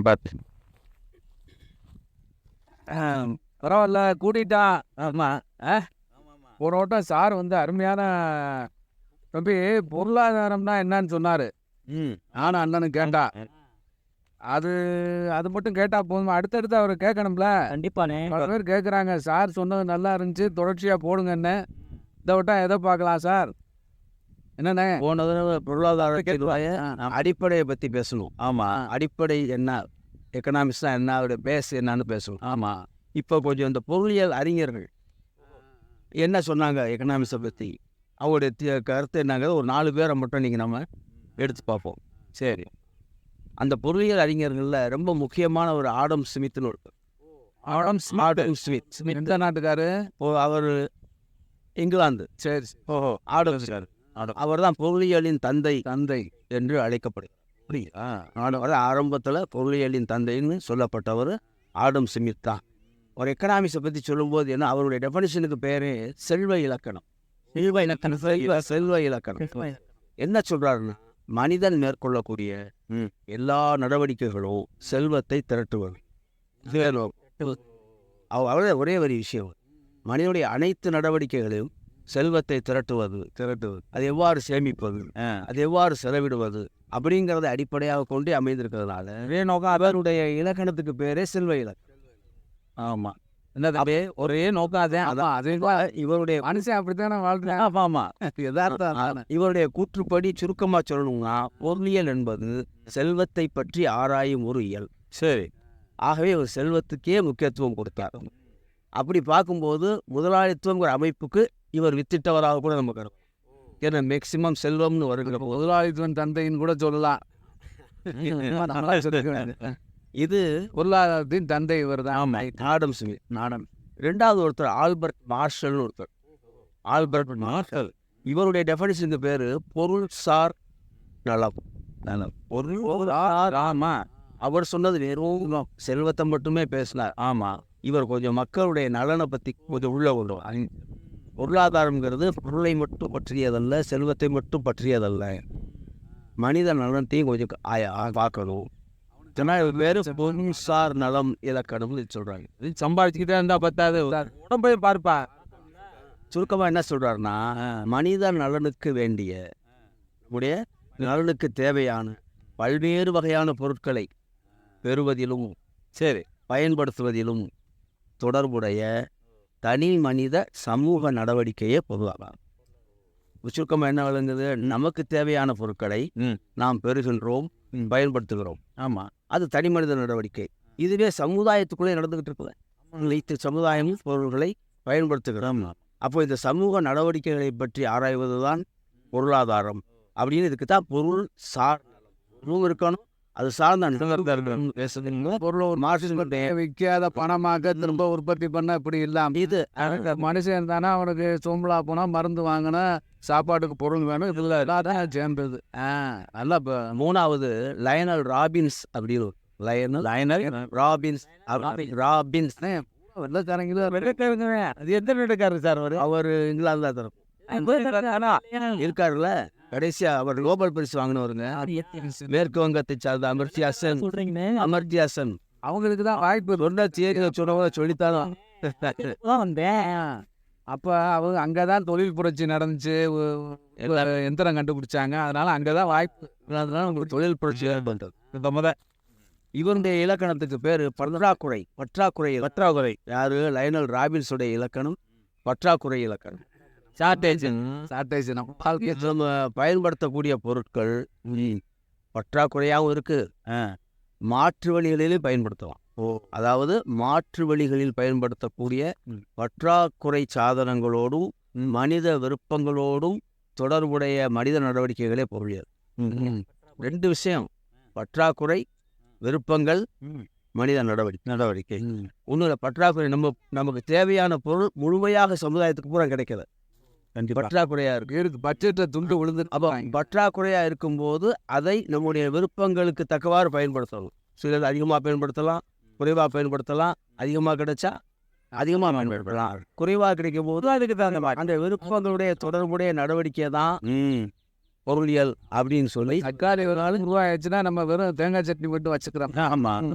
பார்த்து பரவாயில்ல கூட்டிட்டா ஆமாம் ஆ ஒரு வட்டம் சார் வந்து அருமையான தம்பி பொருளாதாரம்னா என்னன்னு சொன்னார். ம் நானும் அண்ணனும் கேட்டா அது அது மட்டும் கேட்டா போதுமா அடுத்தடுத்து அவர் கேட்கணும்ல கண்டிப்பாண்ணே பல பேர் கேட்குறாங்க சார் சொன்னது நல்லா இருந்துச்சு. தொடர்ச்சியாக போடுங்கன்னு இந்த வட்டம் எதை பார்க்கலாம் சார் என்னண்ணே? போன தடவை பொருளாதார. அடிப்படையை பற்றி பேசணும். ஆமாம் அடிப்படை என்ன? எக்கனாமிக்ஸ்னா என்ன? அதோட பேஸ் என்னன்னு பேசணும். ஆமாம் இப்போ கொஞ்சம் இந்த பொருளியல் அறிஞர்கள் என்ன சொன்னாங்க எக்கனாமிக்ஸை பற்றி அவருடைய கருத்து என்னங்க ஒரு நாலு பேரை மட்டும் நீங்கள் நம்ம எடுத்து பார்ப்போம். சரி. அந்த பொருளியல் அறிஞர்களில் ரொம்ப முக்கியமான ஒரு ஆடம் ஸ்மித்னு ஒருத்தர். Adam Adam Smith. ஸ்மித் எந்த நாட்டுக்காரு? அவர் இங்கிலாந்து. சரி ஓஹோ ஆடம் ஸ்மித் அவர் தான் பொருளியலின் தந்தை தந்தை என்று அழைக்கப்படுகிறார். அப்படியா அவர் ஆரம்பத்தில் பொருளியலின் தந்தைன்னு சொல்லப்பட்டவர் ஆடம் ஸ்மித் தான். ஒரு எக்கனாமிக்ஸை பற்றி சொல்லும்போது என்ன அவருடைய டெஃபனிஷனுக்கு பேரே செல்வ இலக்கணம். செல்வ இலக்கணம். செல்வ செல்வ இலக்கணம். என்ன சொல்றாருன்னா மனிதன் மேற்கொள்ளக்கூடிய எல்லா நடவடிக்கைகளும் செல்வத்தை திரட்டுவது. அவரே ஒரே ஒரு விஷயம். மனிதனுடைய அனைத்து நடவடிக்கைகளையும் செல்வத்தை திரட்டுவது. திரட்டுவது. அது எவ்வாறு சேமிப்பது? அது எவ்வாறு செலவிடுவது? அப்படிங்கிறத அடிப்படையாக கொண்டு அமைந்திருக்கிறதுனால நோக்கம் அவருடைய இலக்கணத்துக்கு பேரே செல்வ இலக்கணம் ஆமாம் என்னது அப்படியே ஒரே நோக்கம் அதே? அதான். அதே இவருடைய மனுஷன் அப்படித்தானே வாழ்றேன்? ஆமா ஆமா. யதார்த்தம். இவருடைய கூற்றுப்படி சுருக்கமா சொல்லணும்னா பொருளியல் என்பது செல்வத்தை பற்றி ஆராயும் ஒரு இயல். சரி. ஆகவே ஒரு செல்வத்துக்கே முக்கியத்துவம் கொடுத்தார். அப்படி பார்க்கும்போது முதலாளித்துவங்கிற அமைப்புக்கு இவர் வித்திட்டவராக கூட நம்ம கருதும் ஏன்னா மேக்சிமம் செல்வம்னு வருகிற முதலாளித்துவன் தந்தைன்னு கூட சொல்லலாம். இது பொருளாதாரத்தின் தந்தை இவர் தான் ஆடம் ஸ்மித் நாடன் ரெண்டாவது ஒருத்தர் ஆல்பர்ட் மார்ஷல்னு ஒருத்தர். Albert Marshall. இவருடைய டெஃபனிஷனுக்கு பேர் பொருள்சார் நலம். நலம். பொருள் ஆமா. அவர் சொன்னது வெறும் செல்வத்தை மட்டுமே பேசினார். ஆமாம் இவர் கொஞ்சம் மக்களுடைய நலனை பற்றி கொஞ்சம் உள்ள கொண்டு பொருளாதாரம்ங்கிறது பொருளை மட்டும் பற்றியதல்ல செல்வத்தை மட்டும் பற்றியதல்ல. மனித நலனத்தையும் கொஞ்சம் பார்க்கணும். ஏன்னா இவர் வேறு பொருள்சார் நலம் இலக்கணம்னு சொல்கிறாங்க இது சம்பாதிச்சுக்கிட்டே இருந்தா பத்தாது. உடம்பையும் பார்ப்பா. சுருக்கமாக என்ன சொல்கிறாருன்னா மனித நலனுக்கு வேண்டிய உடைய நலனுக்கு தேவையான பல்வேறு வகையான பொருட்களை பெறுவதிலும் சரி பயன்படுத்துவதிலும் தொடர்புடைய தனி மனித சமூக நடவடிக்கையே பொதுவாகும் சுருக்கமாக என்ன விளங்குது? நமக்கு தேவையான பொருட்களை நாம் பெறுகின்றோம் பயன்படுத்துகிறோம். ஆமாம் அது தனி மனித நடவடிக்கை. இதுவே சமுதாயத்துக்குள்ளே நடந்துகிட்டு இருக்குது. அனைத்து சமுதாயமும் பொருள்களை பயன்படுத்துகிறோம் அப்போ இந்த சமூக நடவடிக்கைகளை பற்றி ஆராய்வது தான் பொருளாதாரம். அப்படின்னு இதுக்கு தான் பொருள் சார் இருக்கணும் அது சார்ந்த பொருள் மார்க்சிஸ்ட் விற்காத பணமாக திரும்ப உற்பத்தி பண்ண இப்படி இல்லாம இது மனுஷன் தானே அவனுக்கு சோம்பலா போனா மருந்து வாங்கினா சாப்பாட்டுக்கு பொருள் வேணும். இதுல எல்லாரும் சேர்ந்தது. ஆ நல்லா இப்போ மூணாவது லயனல் ராபின்ஸ் அப்படின்னு லயனல் லயனல் ராபின்ஸ் ராபின்ஸ். வெள்ளக்காரங்க அது எந்த வீட்டுக்காரர் சார் அவர்? அவர் இங்கிலாந்து தான். இருக்காருல்ல. கடைசியா அவர் நோபல் பரிசு வாங்கினவருங்க. மேற்கு வங்கத்தை சார்ந்த அமர்த்தியா சென் அமர்த்தியா சென் அவங்களுக்கு தான் வாய்ப்பு. சொன்ன தேதி சொன்னவங்க சொல்லித்தாலும் அப்போ அவங்க அங்கே தான் தொழில் புரட்சி நடந்துச்சு. எந்திரம் கண்டுபிடிச்சாங்க. அதனால அங்கே தான் வாய்ப்பு. அதனால உங்களுக்கு தொழில் புரட்சி ஏற்பட்டது இந்த முத. இவருடைய இலக்கணத்துக்கு பேர் பற்றாக்குறை. பற்றாக்குறை. பற்றாக்குறை. யாரு? லயனல் ராபின்ஸுடைய இலக்கணம். பற்றாக்குறை இலக்கணம். ஷார்டேஜ் சாட்டேஜ் நம்ம வாழ்க்கை நம்ம பயன்படுத்தக்கூடிய பொருட்கள் பற்றாக்குறையாகவும் இருக்கு. மாற்று வழிகளிலும் பயன்படுத்தலாம். ஓ. அதாவது மாற்று வழிகளில் பயன்படுத்தக்கூடிய பற்றாக்குறை சாதனங்களோடும் மனித விருப்பங்களோடும் தொடர்புடைய மனித நடவடிக்கைகளே பொருளியல் ரெண்டு விஷயம். பற்றாக்குறை விருப்பங்கள் மனித நடவடிக்கை. நடவடிக்கை. ஒன்றும் பற்றாக்குறை நம்ம நமக்கு தேவையான பொருள் முழுமையாக சமுதாயத்துக்கு பூரா கிடைக்கல. பற்றாக்குறையா இருக்கு. இருக்கு பட்ஜெட்டை துண்டு விழுந்து அப்போ பற்றாக்குறையா இருக்கும்போது அதை நம்முடைய விருப்பங்களுக்கு தக்கவாறு பயன்படுத்தணும். சிலர் அதிகமாக பயன்படுத்தலாம் குறைவாக பயன்படுத்தலாம் அதிகமாக கிடைச்சா அதிகமாக பயன்படுத்தலாம். குறைவாக கிடைக்கும் போது அதுக்கு தகுந்த மாதிரி. அந்த விருப்பங்களுடைய தொடர்புடைய நடவடிக்கை தான் பொருளியல் அப்படின்னு சொல்லி தக்காளி ஒரு நாள் உருவாயிடுச்சுன்னா நம்ம வெறும் தேங்காய் சட்னி மட்டும் வச்சுக்கிறோம். ஆமாம்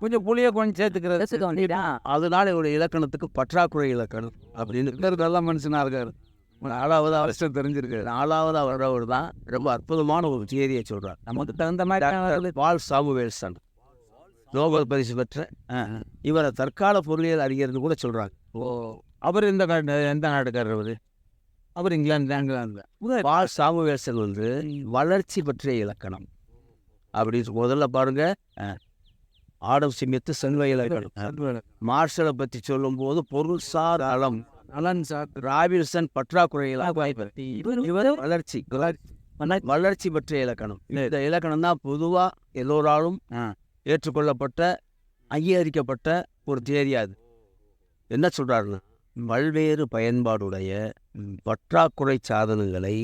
கொஞ்சம் புளியை கொஞ்சம் சேர்த்துக்கிறது அதனால இவருடைய இலக்கணத்துக்கு பற்றாக்குறை இலக்கணம் அப்படின்னு நல்ல மனுஷனா இருக்காரு. நாலாவது அவசியம் தெரிஞ்சிருக்கு நாலாவது வர்றவர் தான் ரொம்ப அற்புதமான ஒரு தியரியை சொல்றார். நமக்கு தகுந்த மாதிரி பால் சாமுவேல்சன் நோபல் பரிசு பெற்ற இவரை தற்கால பொருளியல் அறிஞர்னு கூட சொல்றாங்க. ஓ அவர் நாடு எந்த நாட்டுக்காரர் அவர்? அவர் இங்கிலாந்து இங்கிலாந்து. பால் சாமுவேல்சன் வந்து வளர்ச்சி பற்றிய இலக்கணம். அப்படின்னு முதல்ல பாருங்க. ஆடம் சிமித்து செல்வ இலக்கணம் மார்ஷலை பற்றி சொல்லும்போது பொருள்சார் அளம் நலன் சார். ராபின்சன் பற்றாக்குறை இலக்கணம் இவர் வளர்ச்சி வளர்ச்சி. பற்றிய இலக்கணம். இந்த இலக்கணம் தான் பொதுவாக எல்லோராலும் ஏற்றுக்கொள்ளப்பட்ட அங்கீகரிக்கப்பட்ட ஒரு தேதி அது. என்ன சொல்றாருன்னா பல்வேறு பயன்பாடுடைய பற்றாக்குறை சாதனங்களை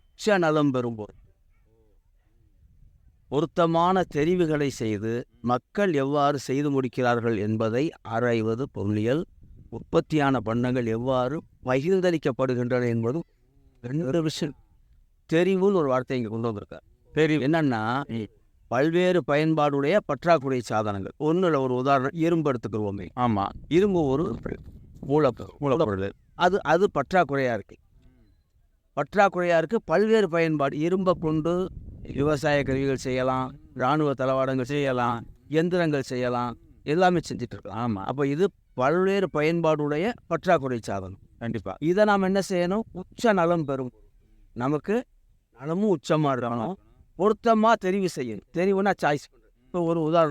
உச்ச நலம் பெறும்போது பொருத்தமான தெரிவுகளை செய்து மக்கள் எவ்வாறு செய்து முடிக்கிறார்கள் என்பதை ஆராய்வது பொருளியல். உற்பத்தியான பண்டங்கள் எவ்வாறு பகிர்ந்தளிக்கப்படுகின்றன என்பதும் ரெண்டு விஷயம். தெரிவுன்னு ஒரு வார்த்தை இங்கே கொண்டு வந்திருக்கார். தெரிவு. என்னன்னா பல்வேறு பயன்பாடுடைய பற்றாக்குறை சாதனங்கள். ஒன்றில் ஒரு உதாரணம் இரும்பு எடுத்துக்கிறோமே ஆமாம் இரும்பு ஒரு மூலப்பொருள் மூலப்பொருள் அது அது பற்றாக்குறையாக இருக்கு. பற்றாக்குறையாக இருக்கு. பல்வேறு பயன்பாடு இரும்பை கொண்டு விவசாய கருவிகள் செய்யலாம் இராணுவ தளவாடங்கள் செய்யலாம் எந்திரங்கள் செய்யலாம் எல்லாமே செஞ்சுட்டு இருக்கலாம். ஆமாம் அப்போ இது பல்வேறு பயன்பாடுடைய பற்றாக்குறை சாதனம். கண்டிப்பாக இதை நாம் என்ன செய்யணும்? உச்ச நலம் பெறும். நமக்கு நலமும் உச்சமாக இருக்கணும். பொருத்தமாக தெரிவு செய்யணும். தெரிவுனா சாய்ஸ் இப்போ ஒரு உதாரணம்